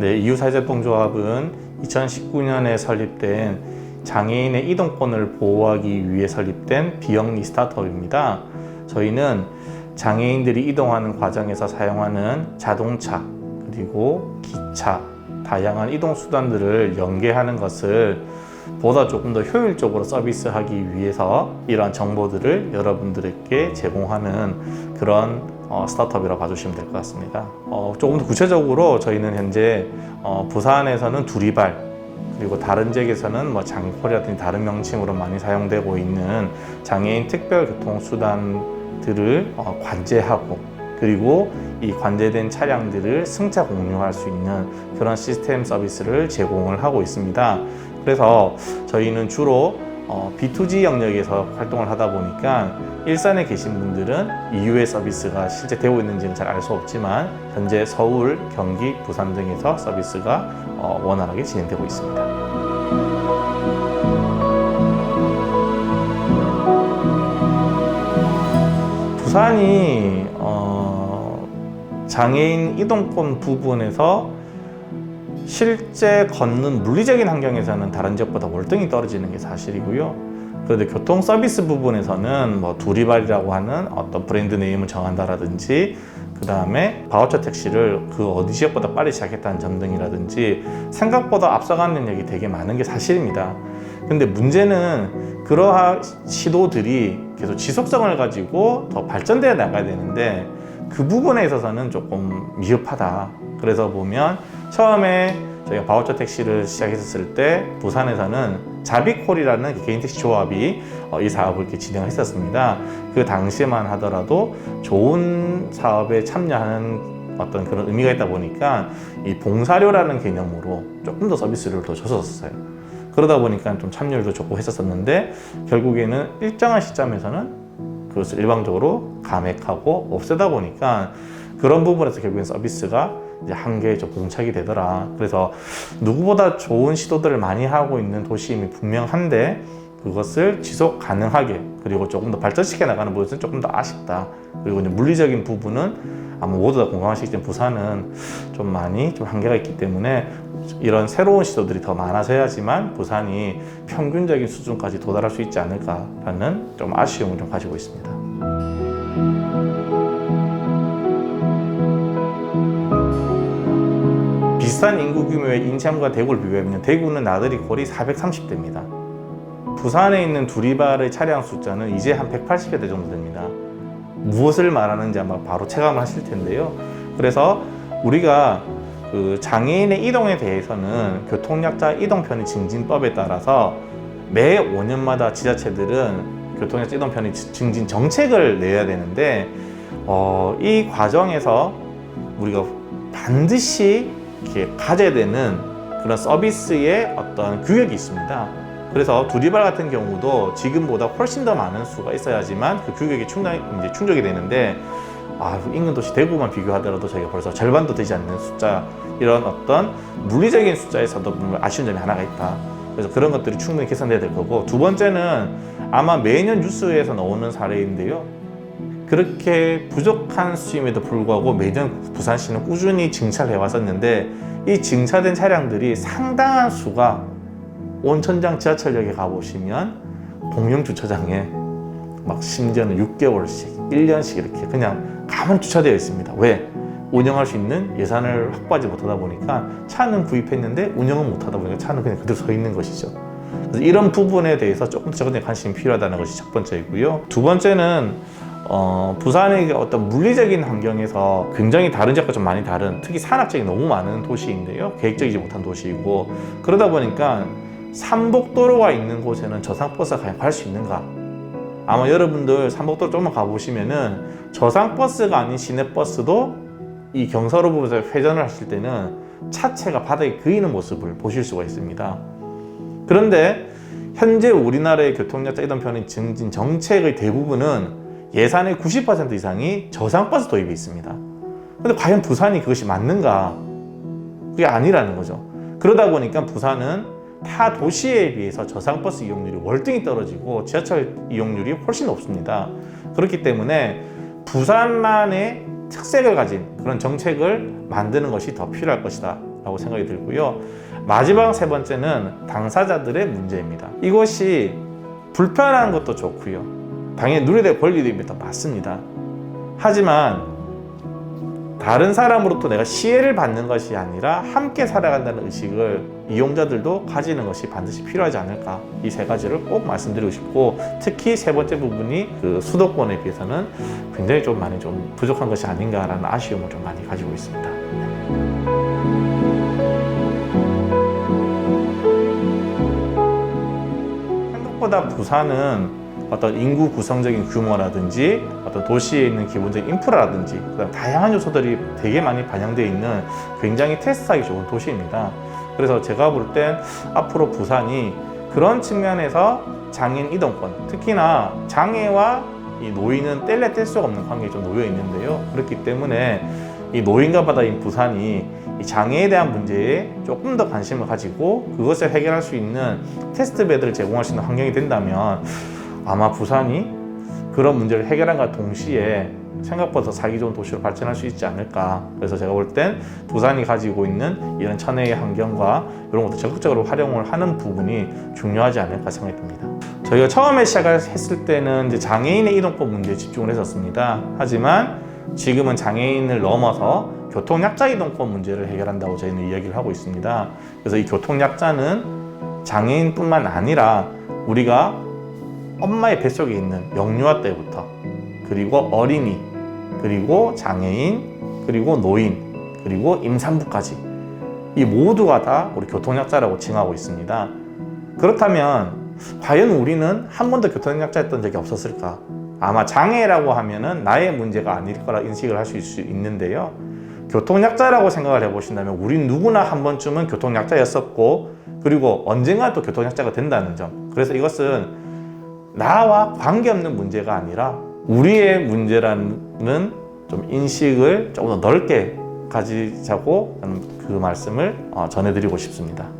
네, 이웃사회제동조합은 2019년에 설립된 장애인의 이동권을 보호하기 위해 설립된 비영리 스타트업입니다. 저희는 장애인들이 이동하는 과정에서 사용하는 자동차, 그리고 기차, 다양한 이동 수단들을 연계하는 것을 보다 조금 더 효율적으로 서비스하기 위해서 이러한 정보들을 여러분들에게 제공하는 그런 어, 스타트업이라고 봐주시면 될 것 같습니다. 어, 조금 더 구체적으로 저희는 현재 어, 부산에서는 두리발 그리고 다른 지역에서는 뭐 장코라든지 다른 명칭으로 많이 사용되고 있는 장애인 특별 교통수단들을 어, 관제하고 그리고 이 관제된 차량들을 승차 공유할 수 있는 그런 시스템 서비스를 제공을 하고 있습니다. 그래서 저희는 주로 어, B2G 영역에서 활동을 하다 보니까 일산에 계신 분들은 이후의 서비스가 실제 되고 있는지는 잘 알 수 없지만 현재 서울, 경기, 부산 등에서 서비스가 어, 원활하게 진행되고 있습니다. 부산이 어, 장애인 이동권 부분에서 실제 걷는 물리적인 환경에서는 다른 지역보다 월등히 떨어지는 게 사실이고요. 그런데 교통 서비스 부분에서는 뭐 두리발이라고 하는 어떤 브랜드 네임을 정한다라든지 그 다음에 바우처 택시를 그 어디 지역보다 빨리 시작했다는 점 등이라든지 생각보다 앞서가는 능력이 되게 많은 게 사실입니다. 근데 문제는 그러한 시도들이 계속 지속성을 가지고 더 발전되어 나가야 되는데 그 부분에 있어서는 조금 미흡하다. 그래서 보면 처음에 저희가 바우처 택시를 시작했을 때 부산에서는 자비콜이라는 그 개인 택시 조합이 어, 이 사업을 이렇게 진행했었습니다. 그 당시에만 하더라도 좋은 사업에 참여하는 어떤 그런 의미가 있다 보니까 이 봉사료라는 개념으로 조금 더 서비스를 더 줬었어요. 그러다 보니까 좀 참여율도 좋고 했었었는데 결국에는 일정한 시점에서는 그것을 일방적으로 감액하고 없애다 보니까 그런 부분에서 결국엔 서비스가 이제 한계에 좀 봉착이 되더라. 그래서 누구보다 좋은 시도들을 많이 하고 있는 도시임이 분명한데 그것을 지속 가능하게 그리고 조금 더 발전시켜 나가는 부분은 조금 더 아쉽다. 그리고 이제 물리적인 부분은 아마 모두 다 공감하시기 때문에 부산은 좀 많이 좀 한계가 있기 때문에 이런 새로운 시도들이 더 많아져야지만 부산이 평균적인 수준까지 도달할 수 있지 않을까라는 좀 아쉬움을 좀 가지고 있습니다. 비슷한 인구 규모의 인천과 대구를 비교하면 대구는 나들이 거리 430대입니다. 부산에 있는 두리발의 차량 숫자는 이제 한 180여 대 정도 됩니다. 무엇을 말하는지 아마 바로 체감을 하실 텐데요. 그래서 우리가 그 장애인의 이동에 대해서는 교통약자 이동편의 증진법에 따라서 매 5년마다 지자체들은 교통약자 이동편의 증진 정책을 내야 되는데 어, 이 과정에서 우리가 반드시 이렇게 가져야 되는 그런 서비스의 어떤 규격이 있습니다. 그래서 두리발 같은 경우도 지금보다 훨씬 더 많은 수가 있어야지만 그 규격이 충당, 이제 충족이 되는데 아, 인근 도시 대구만 비교하더라도 저희가 벌써 절반도 되지 않는 숫자 이런 어떤 물리적인 숫자에서도 아쉬운 점이 하나가 있다. 그래서 그런 것들이 충분히 개선돼야 될 거고 두 번째는 아마 매년 뉴스에서 나오는 사례인데요. 그렇게 부족한 수임에도 불구하고 매년 부산시는 꾸준히 증차를 해왔었는데 이 증차된 차량들이 상당한 수가 온천장 지하철역에 가보시면 공영 주차장에 막 심지어는 6개월씩, 1년씩 이렇게 그냥 가만 주차되어 있습니다. 왜? 운영할 수 있는 예산을 확보하지 못하다 보니까 차는 구입했는데 운영은 못하다 보니까 차는 그냥 그대로 서 있는 것이죠. 이런 부분에 대해서 조금 더 관심이 필요하다는 것이 첫 번째이고요. 두 번째는 어, 부산의 어떤 물리적인 환경에서 굉장히 다른 지역과 좀 많이 다른 특히 산악지역이 너무 많은 도시인데요. 계획적이지 못한 도시이고 그러다 보니까 삼복도로가 있는 곳에는 저상버스가 과연 갈 수 있는가? 아마 여러분들 삼복도로 조금만 가보시면은 저상버스가 아닌 시내버스도 이 경사로 부분에서 회전을 하실 때는 차체가 바닥에 그이는 모습을 보실 수가 있습니다. 그런데 현재 우리나라의 교통약자 이동편의 증진 정책의 대부분은 예산의 90% 이상이 저상버스 도입이 있습니다. 근데 과연 부산이 그것이 맞는가? 그게 아니라는 거죠. 그러다 보니까 부산은 타 도시에 비해서 저상버스 이용률이 월등히 떨어지고 지하철 이용률이 훨씬 높습니다. 그렇기 때문에 부산만의 특색을 가진 그런 정책을 만드는 것이 더 필요할 것이다. 문제라고 생각이 들고요. 마지막 세 번째는 당사자들의 문제입니다. 이것이 불편한 것도 좋고요. 당연히 누리될 권리도 있다 맞습니다. 하지만 다른 사람으로부터 내가 시혜를 받는 것이 아니라 함께 살아간다는 의식을 이용자들도 가지는 것이 반드시 필요하지 않을까 이 세 가지를 꼭 말씀드리고 싶고 특히 세 번째 부분이 그 수도권에 비해서는 굉장히 좀 많이 좀 부족한 것이 아닌가라는 아쉬움을 좀 많이 가지고 있습니다. 생각보다 부산은 어떤 인구 구성적인 규모라든지 어떤 도시에 있는 기본적인 인프라라든지 그다음 다양한 요소들이 되게 많이 반영되어 있는 굉장히 테스트하기 좋은 도시입니다. 그래서 제가 볼 땐 앞으로 부산이 그런 측면에서 장애인 이동권, 특히나 장애와 이 노인은 뗄래 뗄 수가 없는 관계에 좀 놓여 있는데요. 그렇기 때문에 이 노인과 바다인 부산이 이 장애에 대한 문제에 조금 더 관심을 가지고 그것을 해결할 수 있는 테스트 베드를 제공할 수 있는 환경이 된다면 아마 부산이 그런 문제를 해결한과 동시에 생각보다 더 살기 좋은 도시로 발전할 수 있지 않을까. 그래서 제가 볼 땐 부산이 가지고 있는 이런 천혜의 환경과 이런 것도 적극적으로 활용을 하는 부분이 중요하지 않을까 생각이 듭니다. 저희가 처음에 시작했을 때는 이제 장애인의 이동권 문제에 집중을 했었습니다. 하지만 지금은 장애인을 넘어서 교통약자 이동권 문제를 해결한다고 저희는 이야기를 하고 있습니다. 그래서 이 교통약자는 장애인뿐만 아니라 우리가 엄마의 뱃속에 있는 영유아 때부터 그리고 어린이 그리고 장애인 그리고 노인 그리고 임산부까지 이 모두가 다 우리 교통약자라고 칭하고 있습니다. 그렇다면 과연 우리는 한 번도 교통약자였던 적이 없었을까? 아마 장애라고 하면은 나의 문제가 아닐 거라 인식을 할수 있는데요. 교통약자라고 생각을 해보신다면 우리 누구나 한 번쯤은 교통약자였었고 그리고 언젠가 또 교통약자가 된다는 점. 그래서 이것은 나와 관계없는 문제가 아니라 우리의 문제라는 좀 인식을 조금 더 넓게 가지자고 하는 그 말씀을 어, 전해드리고 싶습니다.